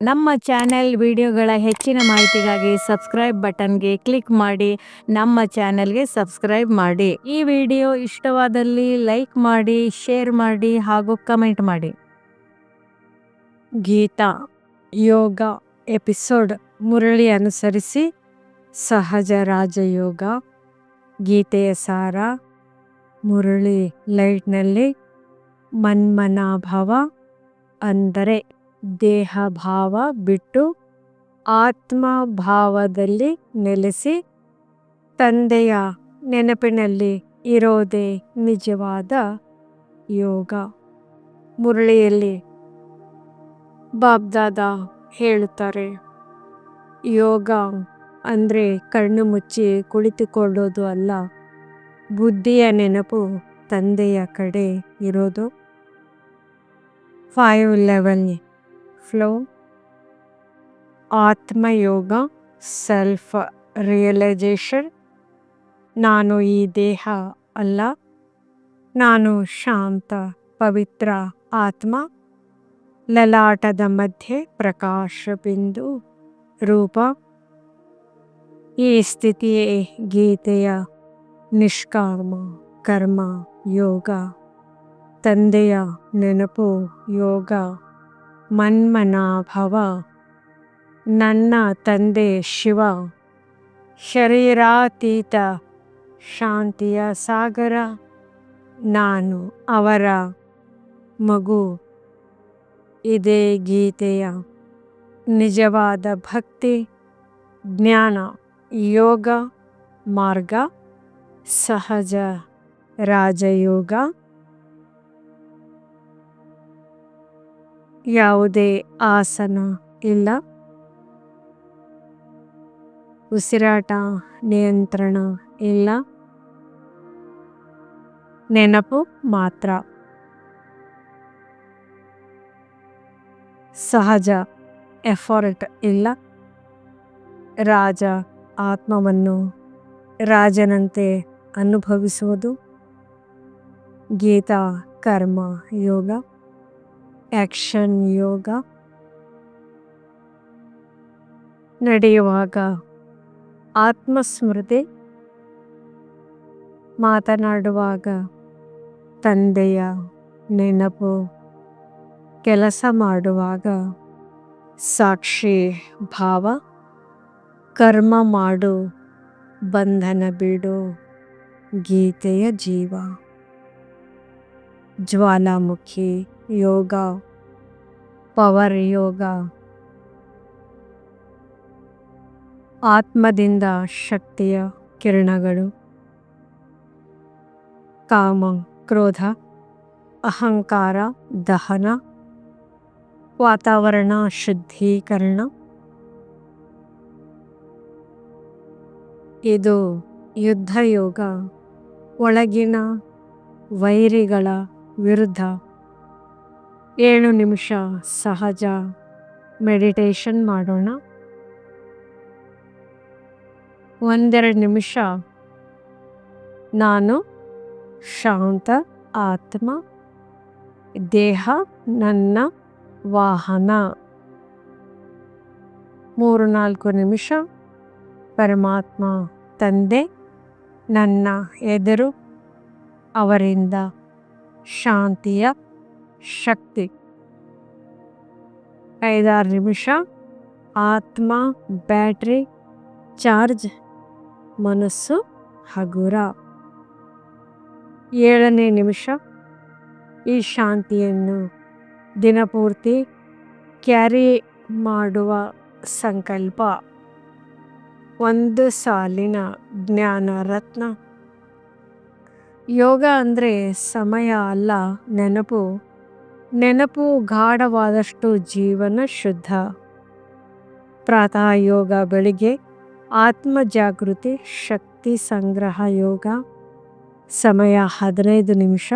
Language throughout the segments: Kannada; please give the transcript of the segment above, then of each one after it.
ನಮ್ಮ ಚಾನೆಲ್ ವಿಡಿಯೋಗಳ ಹೆಚ್ಚಿನ ಮಾಹಿತಿಗಾಗಿ ಸಬ್ಸ್ಕ್ರೈಬ್ ಬಟನ್ಗೆ ಕ್ಲಿಕ್ ಮಾಡಿ, ನಮ್ಮ ಚಾನೆಲ್ಗೆ ಸಬ್ಸ್ಕ್ರೈಬ್ ಮಾಡಿ. ಈ ವಿಡಿಯೋ ಇಷ್ಟವಾದಲ್ಲಿ ಲೈಕ್ ಮಾಡಿ, ಶೇರ್ ಮಾಡಿ ಹಾಗೂ ಕಮೆಂಟ್ ಮಾಡಿ. ಗೀತಾ ಯೋಗ ಎಪಿಸೋಡ್ ಮುರಳಿ ಅನುಸರಿಸಿ, ಸಹಜ ರಾಜಯೋಗ, ಗೀತೆಯ ಸಾರ, ಮುರಳಿ ಲೈಟ್ನಲ್ಲಿ ಮನ್ಮನಾಭವ ಅಂದರೆ ದೇಹ ಭಾವ ಬಿಟ್ಟು ಆತ್ಮ ಭಾವದಲ್ಲಿ ನೆಲೆಸಿ ತಂದೆಯ ನೆನಪಿನಲ್ಲಿ ಇರೋದೇ ನಿಜವಾದ ಯೋಗ. ಮುರಳಿಯಲ್ಲಿ ಬಾಬ್ದಾದ ಹೇಳುತ್ತಾರೆ, ಯೋಗ ಅಂದರೆ ಕಣ್ಣು ಮುಚ್ಚಿ ಕುಳಿತುಕೊಳ್ಳೋದು ಅಲ್ಲ, ಬುದ್ಧಿಯ ನೆನಪು ತಂದೆಯ ಕಡೆ ಇರೋದು. ಫೈವ್ ಲೆವೆಲ್ ಫ್ಲೋ ಆತ್ಮಯೋಗ ಸೆಲ್ಫ್ ರಿಯಲೈಜೇಷನ್ ನಾನು ಈ ದೇಹ ಅಲ್ಲ ನಾನು ಶಾಂತ ಪವಿತ್ರ ಆತ್ಮ ಲಲಾಟದ ಮಧ್ಯೆ ಪ್ರಕಾಶ ಬಿಂದು ರೂಪ ಈ ಸ್ಥಿತಿಯೇ ಗೀತೆಯ ನಿಷ್ಕಾಮ ಕರ್ಮ ಯೋಗ ತಂದೆಯ ನೆನಪು, ಯೋಗ, ಮನ್ಮನಾಭವ, ನನ್ನ ತಂದೆ ಶಿವ, ಶರೀರಾತೀತ ಶಾಂತಿಯ ಸಾಗರ, ನಾನು ಅವರ ಮಗು. ಇದೇ ಗೀತೆಯ ನಿಜವಾದ ಭಕ್ತಿ, ಜ್ಞಾನ, ಯೋಗ, ಮಾರ್ಗ, ಸಹಜ ರಾಜಯೋಗ. ಯಾವುದೇ ಆಸನ ಇಲ್ಲ. ಉಸಿರಾಟ ನಿಯಂತ್ರಣ ಇಲ್ಲ. ನೆನಪು ಮಾತ್ರ. ಸಹಜ ಎಫರ್ಟ್ ಇಲ್ಲ. ರಾಜ ಆತ್ಮವನ್ನು ರಾಜನಂತೆ ಅನುಭವಿಸುವುದು. ಗೀತಾ ಕರ್ಮ ಯೋಗ. ಆಕ್ಷನ್ ಯೋಗ ನಡೆಯುವಾಗ ಆತ್ಮಸ್ಮೃತಿ ಮಾತನಾಡುವಾಗ ತಂದೆಯ ನೆನಪು ಕೆಲಸ ಮಾಡುವಾಗ ಸಾಕ್ಷಿ ಭಾವ ಕರ್ಮ ಮಾಡು ಬಂಧನ ಬಿಡು ಗೀತೆಯ ಜೀವ ಜ್ವಾಲಾಮುಖಿ ಯೋಗ, ಪವರ್ ಯೋಗ. ಆತ್ಮದಿಂದ ಶಕ್ತಿಯ ಕಿರಣಗಳು. ಕಾಮ, ಕ್ರೋಧ, ಅಹಂಕಾರ, ದಹನ, ವಾತಾವರಣ ಶುದ್ಧೀಕರಣ. ಇದು ಯುದ್ಧ ಯೋಗ. ಒಳಗಿನ ವೈರಿಗಳ ವಿರುದ್ಧ ಏಳು ನಿಮಿಷ ಸಹಜ ಮೆಡಿಟೇಷನ್ ಮಾಡೋಣ. ಒಂದೆರಡು ನಿಮಿಷ ನಾನು ಶಾಂತ ಆತ್ಮ, ದೇಹ, ನನ್ನ ವಾಹನ. ಮೂರು ನಾಲ್ಕು ನಿಮಿಷ ಪರಮಾತ್ಮ ತಂದೆ, ನನ್ನ ಎದುರು ಅವರಿಂದ ಶಾಂತಿಯ ಶಕ್ತಿ. ಐದಾರು ನಿಮಿಷ. ಆತ್ಮ, ಬ್ಯಾಟ್ರಿ, ಚಾರ್ಜ್, ಮನಸ್ಸು ಹಗುರ ಏಳನೇ ನಿಮಿಷ. ಈ ಶಾಂತಿಯನ್ನು ದಿನಪೂರ್ತಿ ಕ್ಯಾರಿ ಮಾಡುವ ಸಂಕಲ್ಪ. ಒಂದು ಸಾಲಿನ ಜ್ಞಾನ ರತ್ನ. ಯೋಗ ಅಂದರೆ ಸಮಯ ಅಲ್ಲ, ನೆನಪು. ನೆನಪು ಗಾಢವಾದಷ್ಟು ಜೀವನ ಶುದ್ಧ. ಪ್ರಾತಃ ಯೋಗ ಬೆಳಿಗ್ಗೆ ಆತ್ಮ ಜಾಗೃತಿ ಶಕ್ತಿ ಸಂಗ್ರಹ ಯೋಗ. ಸಮಯ ಹದಿನೈದು ನಿಮಿಷ.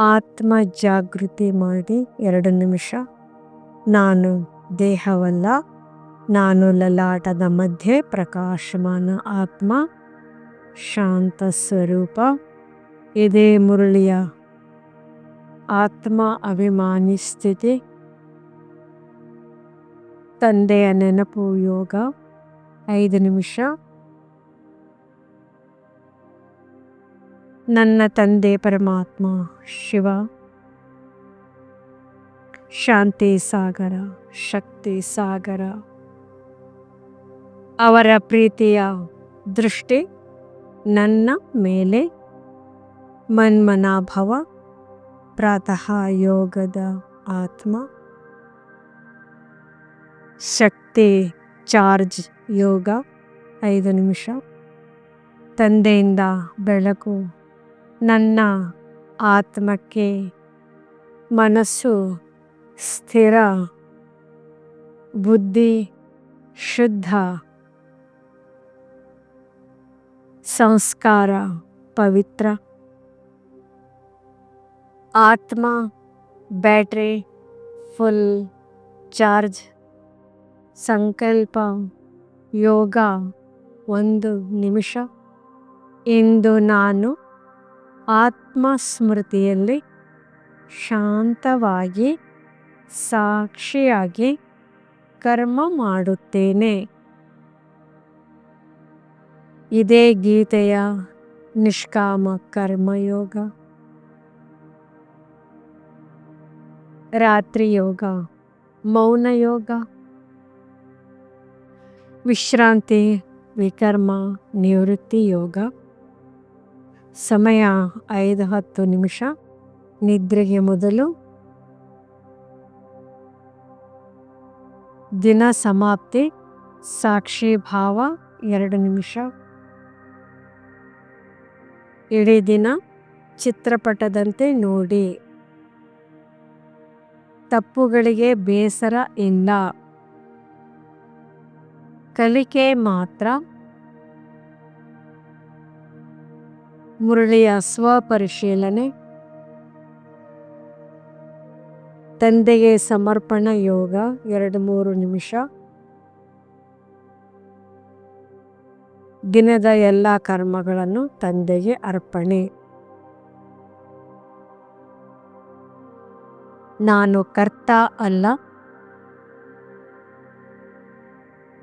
ಆತ್ಮ ಜಾಗೃತಿ ಮಾಡಿ ಎರಡು ನಿಮಿಷ. ನಾನು ದೇಹವಲ್ಲ, ನಾನು ಲಲಾಟದ ಮಧ್ಯೆ ಪ್ರಕಾಶಮಾನ ಆತ್ಮ. ಶಾಂತ ಸ್ವರೂಪ. ಇದೇ ಮುರಳಿಯ ಆತ್ಮ ಅಭಿಮಾನಿ ಸ್ಥಿತಿ ತಂದೆಯ ನೆನಪು ಯೋಗ, ಐದು ನಿಮಿಷ. ನನ್ನ ತಂದೆ ಪರಮಾತ್ಮ, ಶಿವ. ಶಾಂತಿ ಸಾಗರ, ಶಕ್ತಿ ಸಾಗರ. ಅವರ ಪ್ರೀತಿಯ ದೃಷ್ಟಿ ನನ್ನ ಮೇಲೆ. ಮನ್ಮನಾಭವ. ಪ್ರಾತಃ ಯೋಗದ ಆತ್ಮ. ಶಕ್ತಿ ಚಾರ್ಜ್ ಯೋಗ, ಐದು ನಿಮಿಷ. ತಂದೆಯಿಂದ ಬೆಳಕು, ನನ್ನ ಆತ್ಮಕ್ಕೆ ಮನಸ್ಸು ಸ್ಥಿರ, ಬುದ್ಧಿ ಶುದ್ಧ. ಸಂಸ್ಕಾರ ಪವಿತ್ರ. ಆತ್ಮ, ಬ್ಯಾಟ್ರಿ, ಫುಲ್ ಚಾರ್ಜ್, ಸಂಕಲ್ಪ, ಯೋಗ ಒಂದು ನಿಮಿಷ. ಇಂದು ನಾನು ಆತ್ಮಸ್ಮೃತಿಯಲ್ಲಿ ಶಾಂತವಾಗಿ, ಸಾಕ್ಷಿಯಾಗಿ ಕರ್ಮ ಮಾಡುತ್ತೇನೆ. ಇದೇ ಗೀತೆಯ ನಿಷ್ಕಾಮ ಕರ್ಮಯೋಗ. ರಾತ್ರಿ ಯೋಗ, ಮೌನ ಯೋಗ, ವಿಶ್ರಾಂತಿ, ವಿಕರ್ಮ, ನಿವೃತ್ತಿ ಯೋಗ. ಸಮಯ ಐದು ಹತ್ತು ನಿಮಿಷ. ನಿದ್ರೆಗೆ ಮೊದಲು ದಿನ ಸಮಾಪ್ತಿ, ಸಾಕ್ಷಿ ಭಾವ ಎರಡು ನಿಮಿಷ. ಇಡೀ ದಿನ ಚಿತ್ರಪಟದಂತೆ ನೋಡಿ. ತಪ್ಪುಗಳಿಗೆ ಬೇಸರ ಇಲ್ಲ. ಕಲಿಕೆ ಮಾತ್ರ. ಮುರಳಿಯ ಸ್ವಪರಿಶೀಲನೆ. ತಂದೆಗೆ ಸಮರ್ಪಣ ಯೋಗ ಎರಡು ಮೂರು ನಿಮಿಷ. ದಿನದ ಎಲ್ಲ ಕರ್ಮಗಳನ್ನು ತಂದೆಗೆ ಅರ್ಪಣೆ. ನಾನು ಕರ್ತ ಅಲ್ಲ.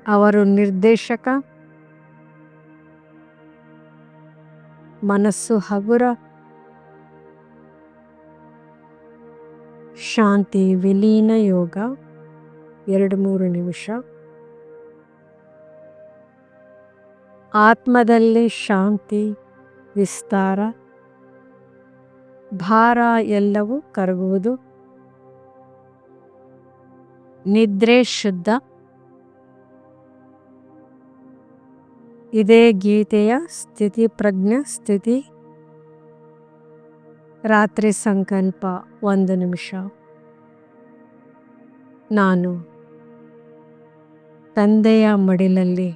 ಅವರು ನಿರ್ದೇಶಕ. ಮನಸ್ಸು ಹಗುರ. ಶಾಂತಿ ವಿಲೀನ ಯೋಗ. ಎರಡು ಮೂರು ನಿಮಿಷ. ಆತ್ಮದಲ್ಲಿ ಶಾಂತಿ, ವಿಸ್ತಾರ. ಭಾರ ಎಲ್ಲವೂ ಕರಗುವುದು. ನಿದ್ರೆ ಶುದ್ಧ. ಇದೇ ಗೀತೆಯ ಸ್ಥಿತಿ ಪ್ರಜ್ಞ ಸ್ಥಿತಿ. ರಾತ್ರಿ ಸಂಕಲ್ಪ ಒಂದು ನಿಮಿಷ. ನಾನು ತಂದೆಯ ಮಡಿಲಲ್ಲಿ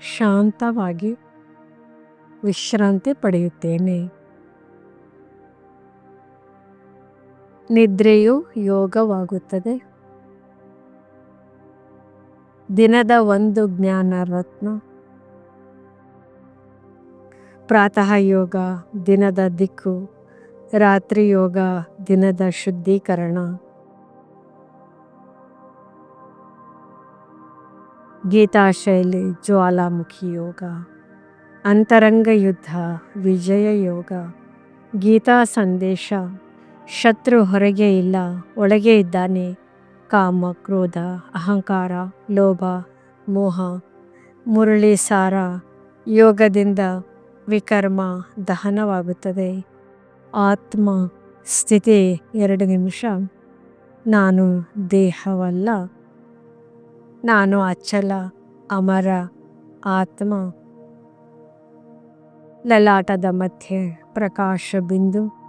ಶಾಂತವಾಗಿ ವಿಶ್ರಾಂತಿ ಪಡೆಯುತ್ತೇನೆ. ನಿದ್ರೆಯು ಯೋಗವಾಗುತ್ತದೆ. ದಿನದ ಒಂದು ಜ್ಞಾನ ರತ್ನ. ಪ್ರಾತಃ ಯೋಗ ದಿನದ ದಿಕ್ಕು. ರಾತ್ರಿ ಯೋಗ ದಿನದ ಶುದ್ಧೀಕರಣ. ಗೀತಾಶೈಲಿ ಜ್ವಾಲಾಮುಖಿ ಯೋಗ. ಅಂತರಂಗ ಯುದ್ಧ ವಿಜಯ ಯೋಗ. ಗೀತಾ ಸಂದೇಶ. ಶತ್ರು ಹೊರಗೆ ಇಲ್ಲ, ಒಳಗೆ ಇದ್ದಾನೆ. ಕಾಮ, ಕ್ರೋಧ, ಅಹಂಕಾರ, ಲೋಭ, ಮೋಹ, ಮುರಳಿ, ಸಾರ, ಯೋಗದಿಂದ ವಿಕರ್ಮ ದಹನವಾಗುತ್ತದೆ. ಆತ್ಮ ಸ್ಥಿತಿ, ಎರಡು ನಿಮಿಷ. ನಾನು ದೇಹವಲ್ಲ, ನಾನು ಅಚಲ, ಅಮರ ಆತ್ಮ. ಲಲಾಟದ ಮಧ್ಯೆ ಪ್ರಕಾಶ ಬಿಂದು.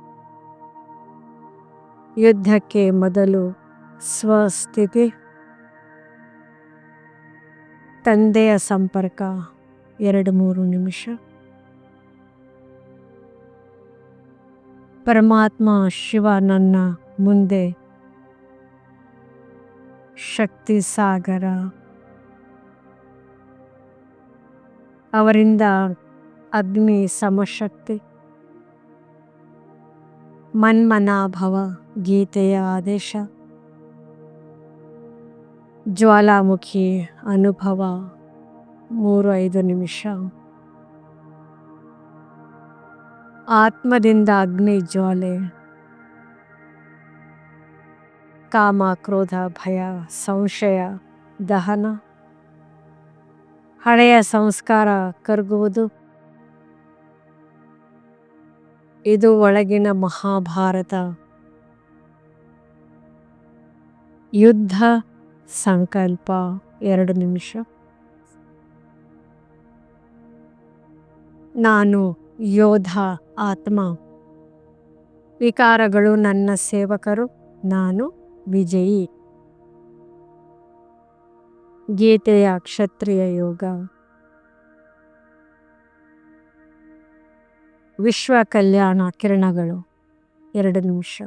ಯುದ್ಧಕ್ಕೆ ಮೊದಲು ಸ್ವಸ್ಥಿತಿ. ತಂದೆಯ ಸಂಪರ್ಕ ಎರಡು ಮೂರು ನಿಮಿಷ. ಪರಮಾತ್ಮ ಶಿವ ನನ್ನ ಮುಂದೆ. ಶಕ್ತಿ ಸಾಗರ. ಅವರಿಂದ ಅಗ್ನಿ ಸಮಶಕ್ತಿ. ಮನ್ಮನಾಭವ ಗೀತೆಯ ಆದೇಶ. ಜ್ವಾಲಾಮುಖಿ ಅನುಭವ ಮೂರು ಐದು ನಿಮಿಷ. ಆತ್ಮದಿಂದ ಅಗ್ನಿ ಜ್ವಾಲೆ. ಕಾಮ, ಕ್ರೋಧ, ಭಯ, ಸಂಶಯ, ದಹನ. ಹಳೆಯ ಸಂಸ್ಕಾರ ಕರಗುವುದು. ಇದು ಒಳಗಿನ ಮಹಾಭಾರತ. ಯುದ್ಧ. ಸಂಕಲ್ಪ ಎರಡು ನಿಮಿಷ. ನಾನು ಯೋಧ ಆತ್ಮ. ವಿಕಾರಗಳು ನನ್ನ ಸೇವಕರು, ನಾನು ವಿಜಯಿ. ಗೀತೆಯ ಕ್ಷತ್ರಿಯ ಯೋಗ. ವಿಶ್ವ ಕಲ್ಯಾಣ ಕಿರಣಗಳು ಎರಡು ನಿಮಿಷ.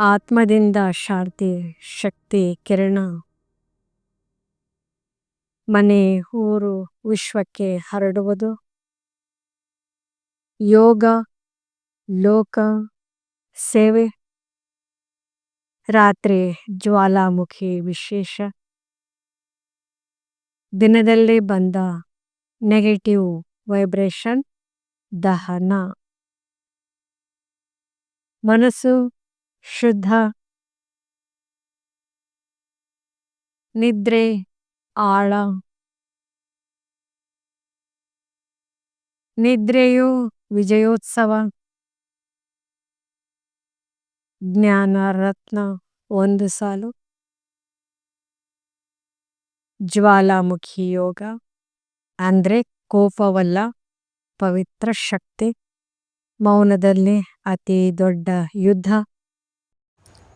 ಆತ್ಮದಿಂದ ಶಾಂತಿ, ಶಕ್ತಿ, ಕಿರಣ. ಮನೆ, ಊರು, ವಿಶ್ವಕ್ಕೆ ಹರಡುವುದು. ಯೋಗ, ಲೋಕ, ಸೇವೆ. ರಾತ್ರಿ ಜ್ವಾಲಾಮುಖಿ ವಿಶೇಷ. ದಿನದಲ್ಲಿ ಬಂದ ನೆಗೆಟಿವ್ ವೈಬ್ರೇಷನ್ ದಹನ. ಮನಸ್ಸು ಶುದ್ಧ. ನಿದ್ರೆ. ಆಳ. ನಿದ್ರೆಯು ವಿಜಯೋತ್ಸವ. ಜ್ಞಾನ ರತ್ನ ಒಂದು ಸಾಲು. ಜ್ವಾಲಾಮುಖಿ ಯೋಗ. ಅಂದ್ರೆ ಕೋಪವಲ್ಲ, ಪವಿತ್ರ ಶಕ್ತಿ. ಮೌನದಲ್ಲಿ ಅತಿ ದೊಡ್ಡ ಯುದ್ಧ.